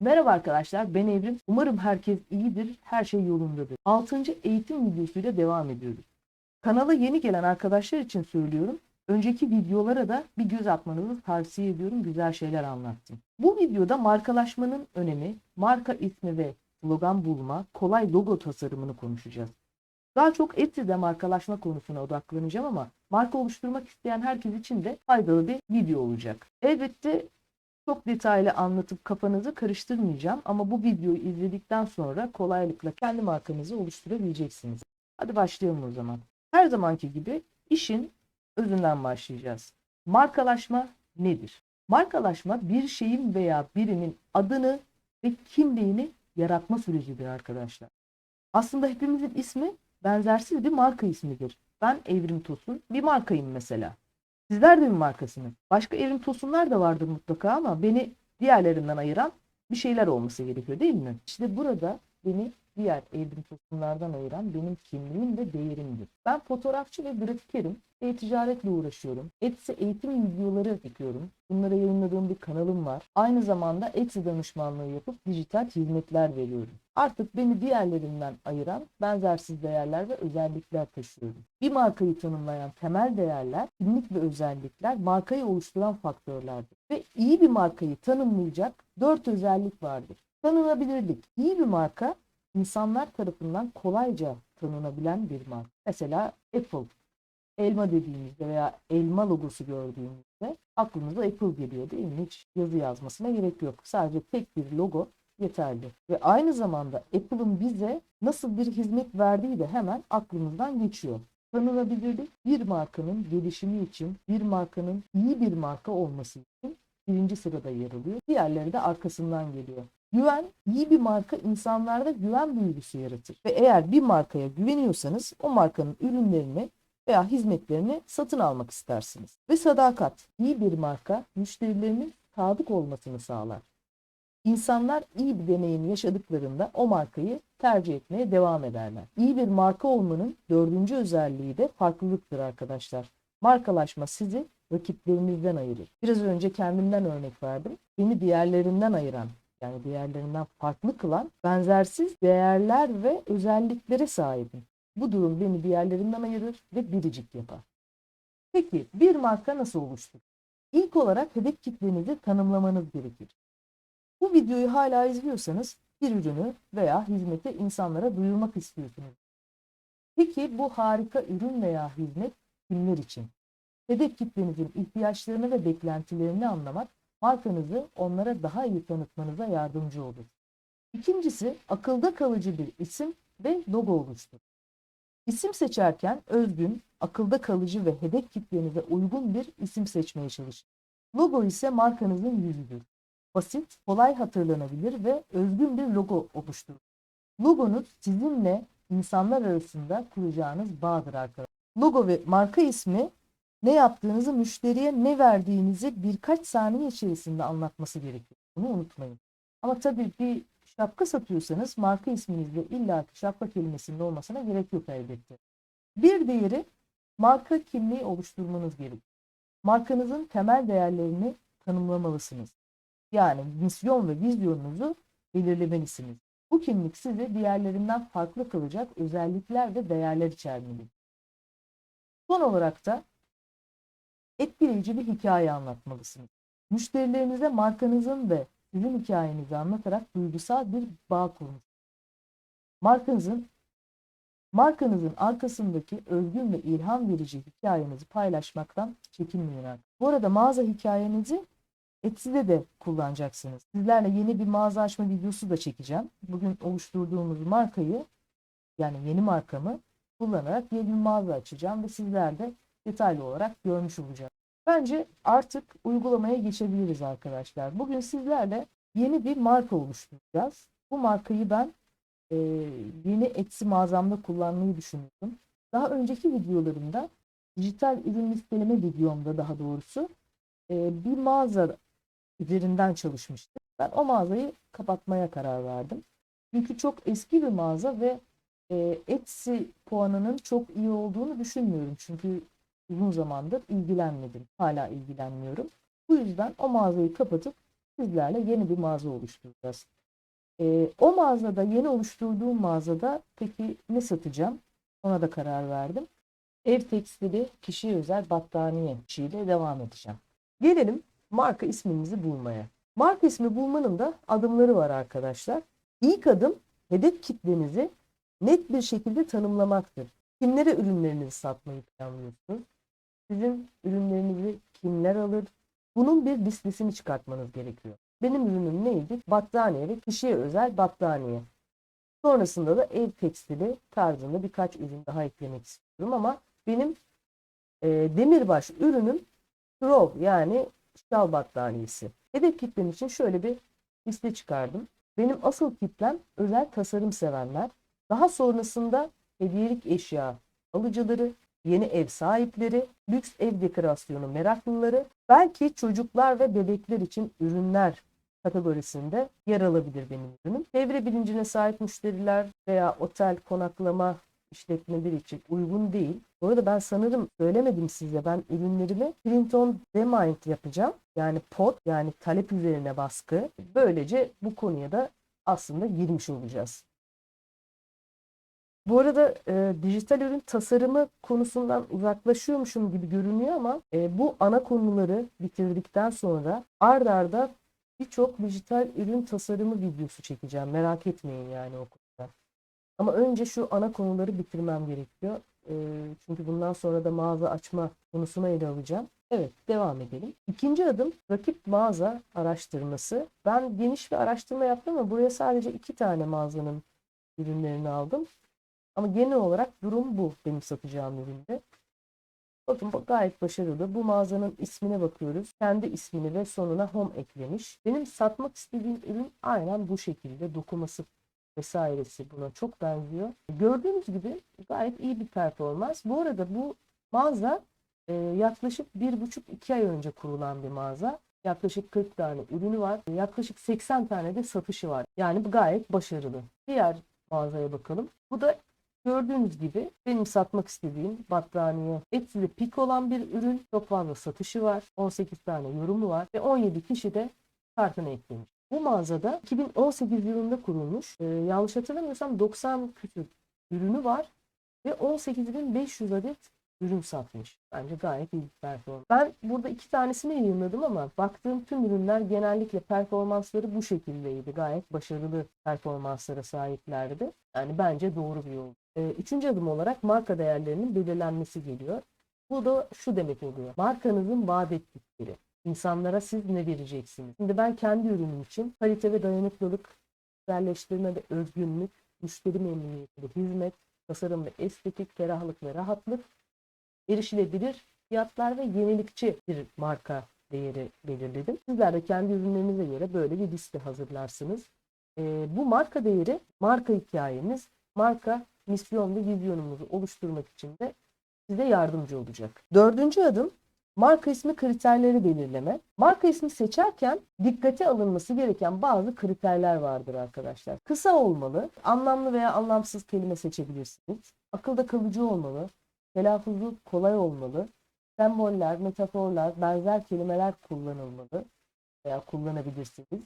Merhaba arkadaşlar ben Evrim. Umarım herkes iyidir, her şey yolundadır. 6. eğitim videosuyla devam ediyoruz. Kanala yeni gelen arkadaşlar için söylüyorum. Önceki videolara da bir göz atmanızı tavsiye ediyorum. Güzel şeyler anlattım. Bu videoda markalaşmanın önemi, marka ismi ve slogan bulma, kolay logo tasarımını konuşacağız. Daha çok Etsy'de markalaşma konusuna odaklanacağım ama marka oluşturmak isteyen herkes için de faydalı bir video olacak. Elbette çok detaylı anlatıp kafanızı karıştırmayacağım ama bu videoyu izledikten sonra kolaylıkla kendi markanızı oluşturabileceksiniz. Hadi başlayalım o zaman. Her zamanki gibi işin özünden başlayacağız. Markalaşma nedir? Markalaşma bir şeyin veya birimin adını ve kimliğini yaratma sürecidir arkadaşlar. Aslında hepimizin ismi benzersiz bir marka ismidir. Ben Evrim Tosun bir markayım mesela. Sizler de bir markasınız. Başka Evrim Tosunlar da vardır mutlaka ama beni diğerlerinden ayıran bir şeyler olması gerekiyor değil mi? İşte burada beni diğer Evrim Tosunlardan ayıran benim kimliğim ve değerimdir. Ben fotoğrafçı ve grafikerim. E-ticaretle uğraşıyorum. Etsy eğitim videoları çekiyorum. Bunlara yayınladığım bir kanalım var. Aynı zamanda Etsy danışmanlığı yapıp dijital hizmetler veriyorum. Artık beni diğerlerinden ayıran benzersiz değerler ve özellikler taşıyorum. Bir markayı tanımlayan temel değerler, kimlik ve özellikler markayı oluşturan faktörlerdir. Ve iyi bir markayı tanımlayacak dört özellik vardır. Tanınabilirlik. İyi bir marka insanlar tarafından kolayca tanınabilen bir marka. Mesela Apple elma dediğimizde veya elma logosu gördüğümüzde aklımıza Apple geliyor değil mi? Hiç yazı yazmasına gerek yok. Sadece tek bir logo yeterli. Ve aynı zamanda Apple'ın bize nasıl bir hizmet verdiği de hemen aklımızdan geçiyor. Tanınabilirlik bir markanın gelişimi için, bir markanın iyi bir marka olması için birinci sırada yer alıyor. Diğerleri de arkasından geliyor. Güven, iyi bir marka insanlarda güven duygusu yaratır. Ve eğer bir markaya güveniyorsanız o markanın ürünlerini veya hizmetlerini satın almak istersiniz. Ve sadakat, iyi bir marka müşterilerinin sadık olmasını sağlar. İnsanlar iyi bir deneyim yaşadıklarında o markayı tercih etmeye devam ederler. İyi bir marka olmanın dördüncü özelliği de farklılıktır arkadaşlar. Markalaşma sizi rakiplerinizden ayırır. Biraz önce kendimden örnek verdim. Beni diğerlerinden ayıran yani diğerlerinden farklı kılan benzersiz değerler ve özelliklere sahibim. Bu durum beni diğerlerinden ayırır ve biricik yapar. Peki bir marka nasıl oluşturur? İlk olarak hedef kitlenizi tanımlamanız gerekir. Bu videoyu hala izliyorsanız bir ürünü veya hizmeti insanlara duyurmak istiyorsunuz. Peki bu harika ürün veya hizmet kimler için? Hedef kitlenizin ihtiyaçlarını ve beklentilerini anlamak markanızı onlara daha iyi tanıtmanıza yardımcı olur. İkincisi akılda kalıcı bir isim ve logo oluştur. İsim seçerken özgün, akılda kalıcı ve hedef kitlenize uygun bir isim seçmeye çalışın. Logo ise markanızın yüzüdür. Basit, kolay hatırlanabilir ve özgün bir logo oluşturur. Logonuz sizinle insanlar arasında kuracağınız bağdır arkadaşlar. Logo ve marka ismi ne yaptığınızı, müşteriye ne verdiğinizi birkaç saniye içerisinde anlatması gerekiyor. Bunu unutmayın. Ama tabii bir şapka satıyorsanız marka isminizde illa ki şapka kelimesinin olmasına gerek yok elbette. Bir diğeri marka kimliği oluşturmanız gerekir. Markanızın temel değerlerini tanımlamalısınız. Yani misyon ve vizyonunuzu belirlemelisiniz. Bu kimlik sizi diğerlerinden farklı kılacak özellikler ve değerler içermelidir. Son olarak da etkileyici bir hikaye anlatmalısınız. Müşterilerinize markanızın ve sizin hikayenizi anlatarak duygusal bir bağ kurmuş. Markanızın markanızın arkasındaki özgün ve ilham verici hikayenizi paylaşmaktan çekinmeyin. Bu arada mağaza hikayenizi Etsy'de de kullanacaksınız. Sizlerle yeni bir mağaza açma videosu da çekeceğim. Bugün oluşturduğumuz markayı yani yeni markamı kullanarak yeni bir mağaza açacağım ve sizler de detaylı olarak görmüş olacak. Bence artık uygulamaya geçebiliriz arkadaşlar. Bugün sizlerle yeni bir marka oluşturacağız. Bu markayı ben e, yeni Etsy mağazamda kullanmayı düşünüyorum. Daha önceki videolarımda dijital ürün listeleme videomda daha doğrusu e, bir mağaza üzerinden çalışmıştım. Ben o mağazayı kapatmaya karar verdim. Çünkü çok eski bir mağaza ve e, Etsy puanının çok iyi olduğunu düşünmüyorum. Çünkü uzun zamandır ilgilenmedim. Hala ilgilenmiyorum. Bu yüzden o mağazayı kapatıp sizlerle yeni bir mağaza oluşturacağız. Ee, o mağazada yeni oluşturduğum mağazada peki ne satacağım? Ona da karar verdim. Ev tekstili kişiye özel battaniye işiyle devam edeceğim. Gelelim marka ismimizi bulmaya. Marka ismi bulmanın da adımları var arkadaşlar. İlk adım hedef kitlenizi net bir şekilde tanımlamaktır. Kimlere ürünlerinizi satmayı planlıyorsunuz? Sizin ürünlerinizi kimler alır? Bunun bir listesini çıkartmanız gerekiyor. Benim ürünüm neydi? Battaniye ve kişiye özel battaniye. Sonrasında da ev tekstili tarzında birkaç ürün daha eklemek istiyorum ama benim e, demirbaş ürünüm Throw yani şal battaniyesi. Hedef kitlem için şöyle bir liste çıkardım. Benim asıl kitlem özel tasarım sevenler. Daha sonrasında hediyelik eşya alıcıları, yeni ev sahipleri, lüks ev dekorasyonu meraklıları, belki çocuklar ve bebekler için ürünler kategorisinde yer alabilir benim ürünüm. Çevre bilincine sahip müşteriler veya otel konaklama işletmeleri için uygun değil. Bu arada ben sanırım söylemedim size ben ürünlerimi print on demand yapacağım. Yani pod yani talep üzerine baskı. Böylece bu konuya da aslında girmiş olacağız. Bu arada e, dijital ürün tasarımı konusundan uzaklaşıyormuşum gibi görünüyor ama e, bu ana konuları bitirdikten sonra ard arda birçok dijital ürün tasarımı videosu çekeceğim. Merak etmeyin yani o. Ama önce şu ana konuları bitirmem gerekiyor. E, çünkü bundan sonra da mağaza açma konusuna ele alacağım. Evet, devam edelim. İkinci adım rakip mağaza araştırması. Ben geniş bir araştırma yaptım ama buraya sadece iki tane mağazanın ürünlerini aldım. Ama genel olarak durum bu benim satacağım üründe. Bakın gayet başarılı. Bu mağazanın ismine bakıyoruz. Kendi ismini ve sonuna home eklemiş. Benim satmak istediğim ürün aynen bu şekilde. Dokuması vesairesi buna çok benziyor. Gördüğünüz gibi gayet iyi bir performans. Bu arada bu mağaza e, yaklaşık bir buçuk iki ay önce kurulan bir mağaza. Yaklaşık 40 tane ürünü var. Yaklaşık 80 tane de satışı var. Yani bu gayet başarılı. Diğer mağazaya bakalım. Bu da Gördüğünüz gibi benim satmak istediğim battaniye Etsy'de pik olan bir ürün. Çok fazla satışı var. 18 tane yorumu var ve 17 kişi de kartına eklemiş. Bu mağazada 2018 yılında kurulmuş. Ee, yanlış hatırlamıyorsam 90 küsür ürünü var ve 18.500 adet ürün satmış. Bence gayet iyi bir performans. Ben burada iki tanesini yayınladım ama baktığım tüm ürünler genellikle performansları bu şekildeydi. Gayet başarılı performanslara sahiplerdi. Yani bence doğru bir yol. Ee, üçüncü adım olarak marka değerlerinin belirlenmesi geliyor. Bu da şu demek oluyor. Markanızın vaat ettikleri. İnsanlara siz ne vereceksiniz? Şimdi ben kendi ürünüm için kalite ve dayanıklılık, güzelleştirme ve özgünlük, müşteri memnuniyeti ve hizmet, tasarım ve estetik, ferahlık ve rahatlık, erişilebilir fiyatlar ve yenilikçi bir marka değeri belirledim. Sizler de kendi ürünlerinize göre böyle bir liste hazırlarsınız. Ee, bu marka değeri, marka hikayeniz, marka misyon ve vizyonumuzu oluşturmak için de size yardımcı olacak. Dördüncü adım marka ismi kriterleri belirleme. Marka ismi seçerken dikkate alınması gereken bazı kriterler vardır arkadaşlar. Kısa olmalı, anlamlı veya anlamsız kelime seçebilirsiniz. Akılda kalıcı olmalı, telaffuzu kolay olmalı, semboller, metaforlar, benzer kelimeler kullanılmalı veya kullanabilirsiniz.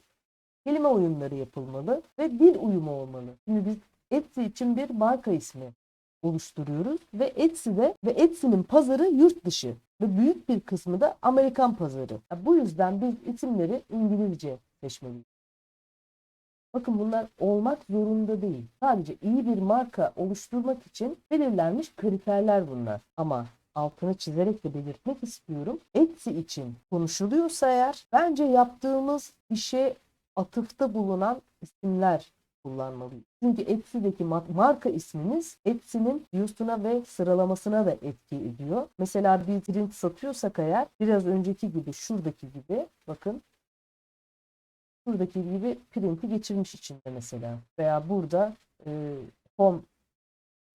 Kelime oyunları yapılmalı ve dil uyumu olmalı. Şimdi biz Etsy için bir marka ismi oluşturuyoruz ve Etsy'de ve Etsy'nin pazarı yurt dışı ve büyük bir kısmı da Amerikan pazarı. Yani bu yüzden biz isimleri İngilizce seçmeliyiz. Bakın bunlar olmak zorunda değil. Sadece iyi bir marka oluşturmak için belirlenmiş kriterler bunlar. Ama altını çizerek de belirtmek istiyorum. Etsy için konuşuluyorsa eğer bence yaptığımız işe atıfta bulunan isimler kullanmalıyız. Çünkü Etsy'deki marka isminiz Etsy'nin viewsuna ve sıralamasına da etki ediyor. Mesela bir print satıyorsak eğer biraz önceki gibi şuradaki gibi bakın şuradaki gibi printi geçirmiş içinde mesela. Veya burada e, home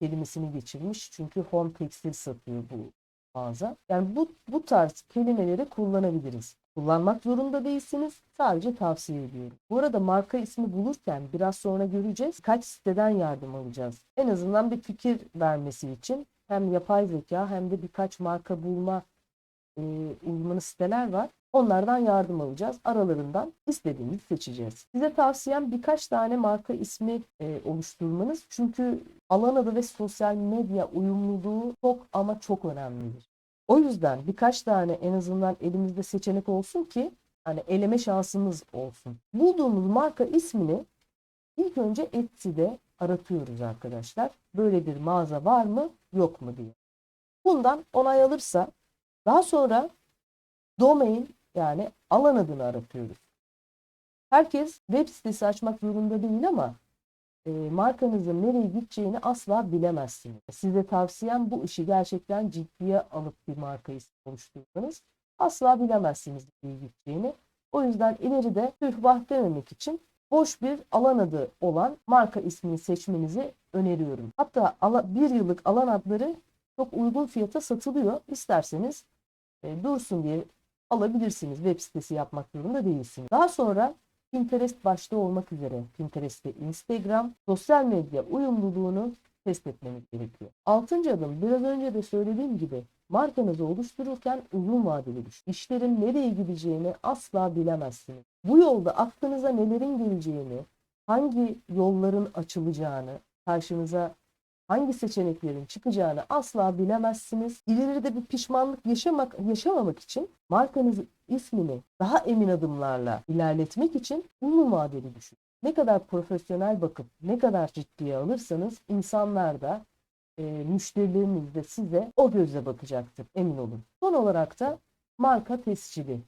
kelimesini geçirmiş. Çünkü home tekstil satıyor bu mağaza. Yani bu, bu tarz kelimeleri kullanabiliriz. Kullanmak zorunda değilsiniz. Sadece tavsiye ediyorum. Bu arada marka ismi bulurken biraz sonra göreceğiz. Kaç siteden yardım alacağız. En azından bir fikir vermesi için hem yapay zeka hem de birkaç marka bulma e, uzmanı siteler var. Onlardan yardım alacağız. Aralarından istediğimizi seçeceğiz. Size tavsiyem birkaç tane marka ismi e, oluşturmanız. Çünkü alan adı ve sosyal medya uyumluluğu çok ama çok önemlidir. O yüzden birkaç tane en azından elimizde seçenek olsun ki hani eleme şansımız olsun. Bulduğumuz marka ismini ilk önce Etsy'de aratıyoruz arkadaşlar. Böyle bir mağaza var mı yok mu diye. Bundan onay alırsa daha sonra domain yani alan adını aratıyoruz. Herkes web sitesi açmak zorunda değil ama e, markanızın nereye gideceğini asla bilemezsiniz. Size tavsiyem bu işi gerçekten ciddiye alıp bir marka ismi oluşturmanız. Asla bilemezsiniz nereye gideceğini. O yüzden ileride tüh vah dememek için boş bir alan adı olan marka ismini seçmenizi öneriyorum. Hatta bir yıllık alan adları çok uygun fiyata satılıyor. İsterseniz e, dursun diye alabilirsiniz. Web sitesi yapmak zorunda değilsiniz. Daha sonra Pinterest başta olmak üzere Pinterest ve Instagram sosyal medya uyumluluğunu test etmeniz gerekiyor. Altıncı adım biraz önce de söylediğim gibi markanızı oluştururken uzun vadeli düşün. İşlerin nereye gideceğini asla bilemezsiniz. Bu yolda aklınıza nelerin geleceğini, hangi yolların açılacağını, karşınıza hangi seçeneklerin çıkacağını asla bilemezsiniz. İleride bir pişmanlık yaşamak yaşamamak için markanızı ismini daha emin adımlarla ilerletmek için uzun vadeli düşün. Ne kadar profesyonel bakıp ne kadar ciddiye alırsanız insanlar da e, müşterileriniz de size o gözle bakacaktır emin olun. Son olarak da marka tescili.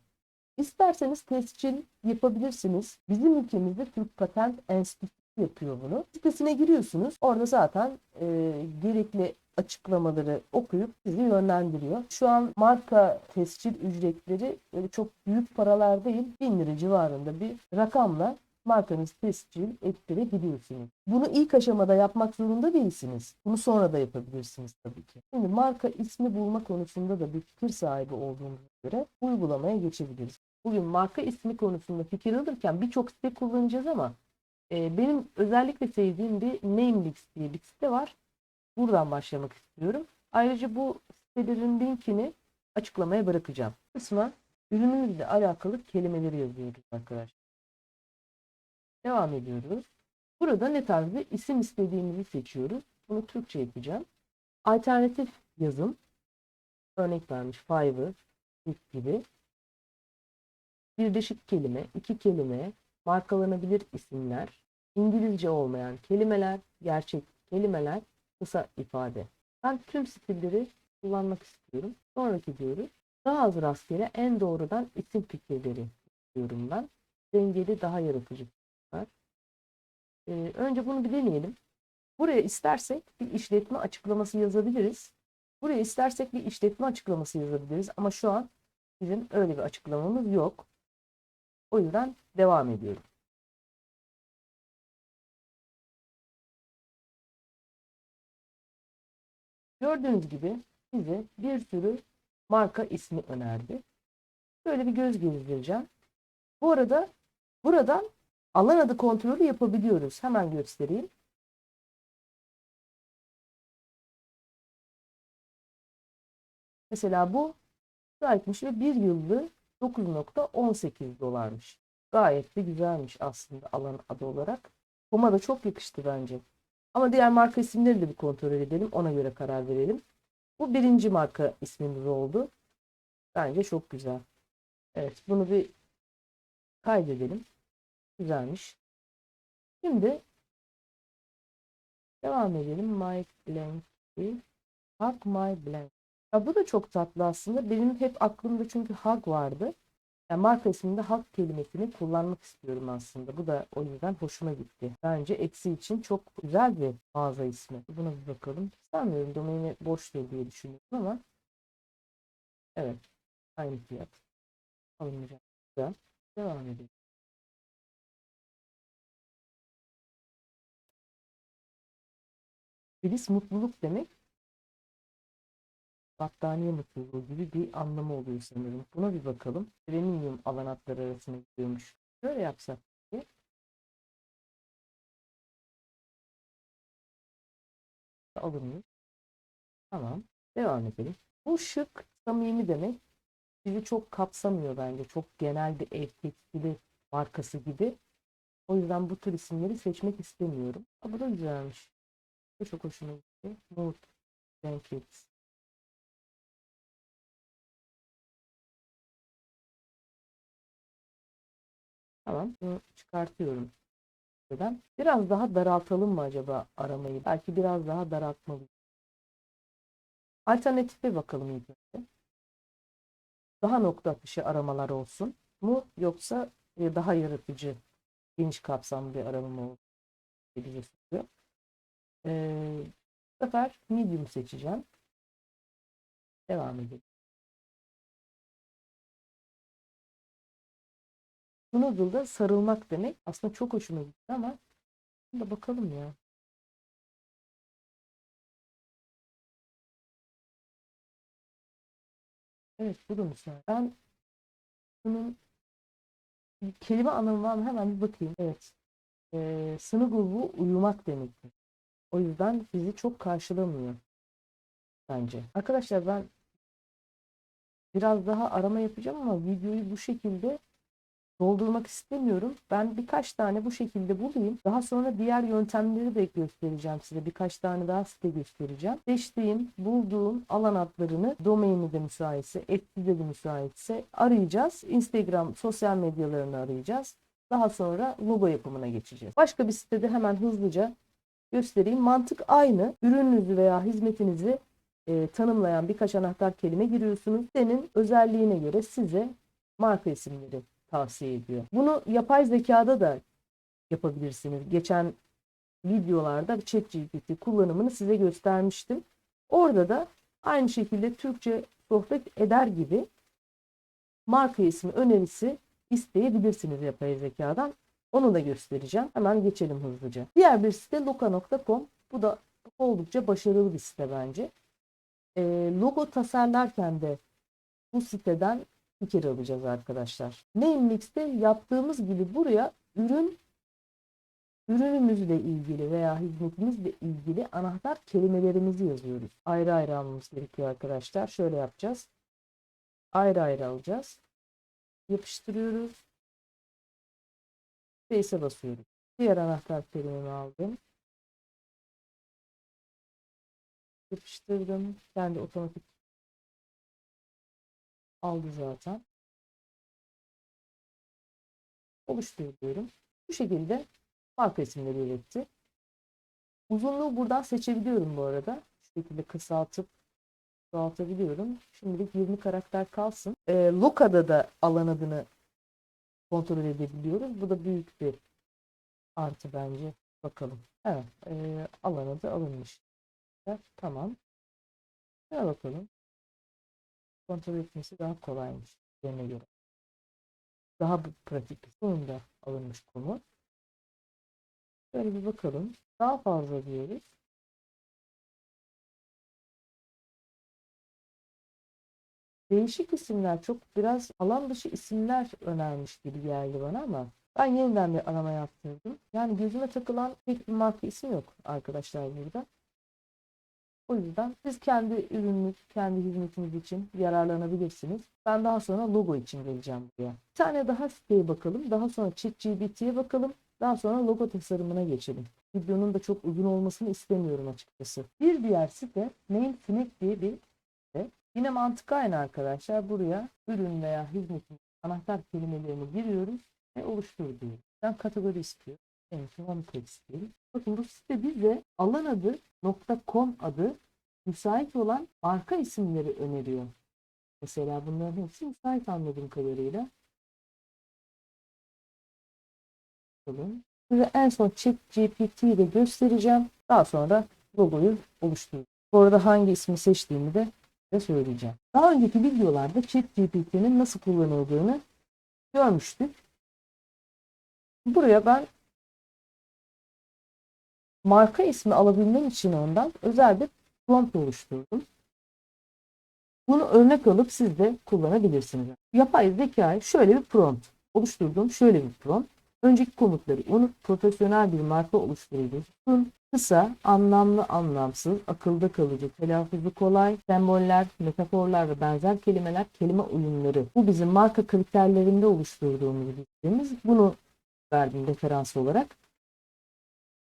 İsterseniz tescil yapabilirsiniz. Bizim ülkemizde Türk Patent Enstitüsü yapıyor bunu. Sitesine giriyorsunuz. Orada zaten e, gerekli açıklamaları okuyup sizi yönlendiriyor. Şu an marka tescil ücretleri böyle çok büyük paralar değil, 1000 lira civarında bir rakamla markanızı tescil ettirebiliyorsunuz. Bunu ilk aşamada yapmak zorunda değilsiniz. Bunu sonra da yapabilirsiniz tabii ki. Şimdi marka ismi bulma konusunda da bir fikir sahibi olduğumuza göre uygulamaya geçebiliriz. Bugün marka ismi konusunda fikir alırken birçok site kullanacağız ama e, benim özellikle sevdiğim bir Namelix diye bir site var. Buradan başlamak istiyorum. Ayrıca bu sitelerin linkini açıklamaya bırakacağım. Kısma ürünümüzle alakalı kelimeleri yazıyoruz arkadaşlar. Devam ediyoruz. Burada ne tarz bir isim istediğimizi seçiyoruz. Bunu Türkçe yapacağım. Alternatif yazım. Örnek vermiş Fiverr, gibi. Birleşik kelime, iki kelime, markalanabilir isimler, İngilizce olmayan kelimeler, gerçek kelimeler, kısa ifade. Ben tüm stilleri kullanmak istiyorum. Sonraki diyoruz. Daha az rastgele en doğrudan isim fikirleri istiyorum ben. Dengeli daha yaratıcı fikirler. Ee, önce bunu bir deneyelim. Buraya istersek bir işletme açıklaması yazabiliriz. Buraya istersek bir işletme açıklaması yazabiliriz. Ama şu an bizim öyle bir açıklamamız yok. O yüzden devam ediyorum. Gördüğünüz gibi size bir sürü marka ismi önerdi. Böyle bir göz gezdireceğim. Bu arada buradan alan adı kontrolü yapabiliyoruz. Hemen göstereyim. Mesela bu gayetmiş ve bir yıllığı 9.18 dolarmış. Gayet de güzelmiş aslında alan adı olarak. Koma da çok yakıştı bence. Ama diğer marka isimleri de bir kontrol edelim. Ona göre karar verelim. Bu birinci marka ismimiz oldu. Bence çok güzel. Evet bunu bir kaydedelim. Güzelmiş. Şimdi devam edelim. My Blanky. Hug My Blank. Ya bu da çok tatlı aslında. Benim hep aklımda çünkü hug vardı. Yani marka isminde hug kelimesini kullanmak istiyorum aslında. Bu da o yüzden hoşuma gitti. Bence Etsy için çok güzel bir mağaza ismi. Buna bir bakalım. Sanmıyorum domaini boştur diye düşünüyorum ama evet aynı fiyat. Alınacak. Güzel. Devam edelim. Filiz mutluluk demek. Battaniye mutluluğu gibi bir anlamı oluyor sanırım. Buna bir bakalım. Premium alan hatları arasında gidiyormuş. Şöyle yapsak. ki. Alınıyor. Tamam. Devam edelim. Bu şık, samimi demek. bizi çok kapsamıyor bence. Çok genel bir ev tekstili markası gibi. O yüzden bu tür isimleri seçmek istemiyorum. Aa, bu da güzelmiş. Çok hoşuma gitti. Mood Blankets. Tamam. Bunu çıkartıyorum. Neden? Biraz daha daraltalım mı acaba aramayı? Belki biraz daha daraltmalıyız. Alternatife bakalım ilk önce. Daha nokta atışı aramalar olsun mu yoksa e, daha yaratıcı, geniş kapsamlı bir arama mı olsun soruyor. Ee, bu sefer medium seçeceğim. Devam edelim. Snuggle'da sarılmak demek. Aslında çok hoşuma gitti ama da bakalım ya. Evet bu da müsait. Ben bunun kelime anlamı var mı? Hemen bir bakayım. Evet. Ee, snuggle bu uyumak demektir. O yüzden bizi çok karşılamıyor. Bence. Arkadaşlar ben biraz daha arama yapacağım ama videoyu bu şekilde doldurmak istemiyorum. Ben birkaç tane bu şekilde bulayım. Daha sonra diğer yöntemleri de göstereceğim size. Birkaç tane daha site göstereceğim. Seçtiğim, bulduğum alan adlarını domaini de müsaitse, Etsy'de de müsaitse arayacağız. Instagram sosyal medyalarını arayacağız. Daha sonra logo yapımına geçeceğiz. Başka bir sitede hemen hızlıca göstereyim. Mantık aynı. Ürününüzü veya hizmetinizi e, tanımlayan birkaç anahtar kelime giriyorsunuz. Senin özelliğine göre size marka isimleri tavsiye ediyor. Bunu yapay zekada da yapabilirsiniz. Geçen videolarda ChatGPT kullanımını size göstermiştim. Orada da aynı şekilde Türkçe sohbet eder gibi marka ismi önerisi isteyebilirsiniz yapay zekadan. Onu da göstereceğim. Hemen geçelim hızlıca. Diğer bir site loka.com. Bu da oldukça başarılı bir site bence. E, logo tasarlarken de bu siteden fikir alacağız arkadaşlar. Namemix'te yaptığımız gibi buraya ürün ürünümüzle ilgili veya hizmetimizle ilgili anahtar kelimelerimizi yazıyoruz. Ayrı ayrı almamız gerekiyor arkadaşlar. Şöyle yapacağız. Ayrı ayrı alacağız. Yapıştırıyoruz. Space'e basıyoruz. Diğer anahtar kelimemi aldım. Yapıştırdım. Kendi otomatik aldı zaten. Oluştur diyorum. Bu şekilde marka isimleri üretti. Uzunluğu buradan seçebiliyorum bu arada. Şu şekilde kısaltıp çoğaltabiliyorum. Şimdilik 20 karakter kalsın. E, Loka'da da alan adını kontrol edebiliyoruz. Bu da büyük bir artı bence. Bakalım. Evet. E, alan adı alınmış. Evet, tamam. Şuna bakalım kontrol etmesi daha kolaymış üzerine göre. Daha bir pratik. Sonunda alınmış konu. Şöyle bir bakalım. Daha fazla diyoruz. Değişik isimler çok biraz alan dışı isimler önermiş gibi geldi bana ama ben yeniden bir arama yaptırdım. Yani gözüme takılan pek bir marka isim yok arkadaşlar burada. O yüzden siz kendi ürününüz, kendi hizmetiniz için yararlanabilirsiniz. Ben daha sonra logo için geleceğim buraya. Bir tane daha siteye bakalım. Daha sonra ChatGPT'ye bakalım. Daha sonra logo tasarımına geçelim. Videonun da çok uzun olmasını istemiyorum açıkçası. Bir diğer site NameSnake diye bir site. Yine mantık aynı arkadaşlar. Buraya ürün veya hizmetin anahtar kelimelerini giriyoruz ve oluştur diyoruz. Ben kategori istiyorum. En son text değil. Bakın bu site bize alan adı .com adı müsait olan marka isimleri öneriyor. Mesela bunların hepsi müsait anladığım kadarıyla. Bakalım. Size en son ChatGPT'yi de göstereceğim. Daha sonra logoyu oluşturacağım. Bu arada hangi ismi seçtiğimi de size söyleyeceğim. Daha önceki videolarda ChatGPT'nin nasıl kullanıldığını görmüştük. Buraya ben marka ismi alabilmem için ondan özel bir prompt oluşturdum. Bunu örnek alıp siz de kullanabilirsiniz. Yapay zekayı şöyle bir prompt oluşturduğum şöyle bir prompt. Önceki komutları unut, profesyonel bir marka oluşturucu sun, kısa, anlamlı, anlamsız, akılda kalıcı, telaffuzu kolay, semboller, metaforlar ve benzer kelimeler, kelime oyunları. Bu bizim marka kriterlerinde oluşturduğumuz listemiz. Bunu verdim referans olarak.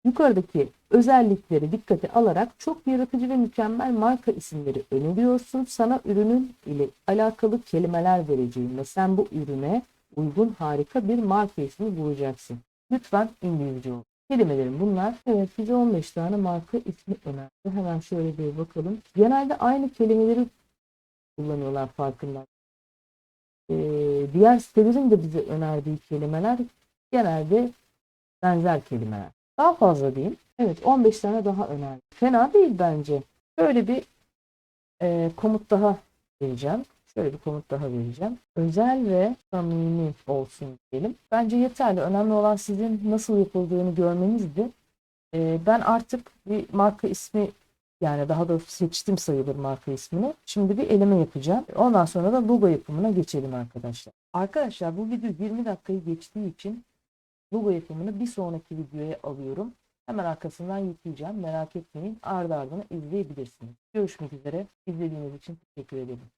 Yukarıdaki özellikleri dikkate alarak çok yaratıcı ve mükemmel marka isimleri öneriyorsun. Sana ürünün ile alakalı kelimeler vereceğim ve sen bu ürüne uygun harika bir marka ismi bulacaksın. Lütfen İngilizce ol. Kelimelerim bunlar. Evet bize 15 tane marka ismi önerdi. Hemen şöyle bir bakalım. Genelde aynı kelimeleri kullanıyorlar farkında. Ee, diğer sitelerin de bize önerdiği kelimeler genelde benzer kelimeler. Daha fazla değil. Evet 15 tane daha önerdi. Fena değil bence. Şöyle bir e, komut daha vereceğim. Şöyle bir komut daha vereceğim. Özel ve samimi olsun diyelim. Bence yeterli. Önemli olan sizin nasıl yapıldığını görmenizdi. E, ben artık bir marka ismi yani daha doğrusu seçtim sayılır marka ismini. Şimdi bir eleme yapacağım. Ondan sonra da logo yapımına geçelim arkadaşlar. Arkadaşlar bu video 20 dakikayı geçtiği için logo yapımını bir sonraki videoya alıyorum. Hemen arkasından yükleyeceğim. Merak etmeyin. Ardı ardına izleyebilirsiniz. Görüşmek üzere. İzlediğiniz için teşekkür ederim.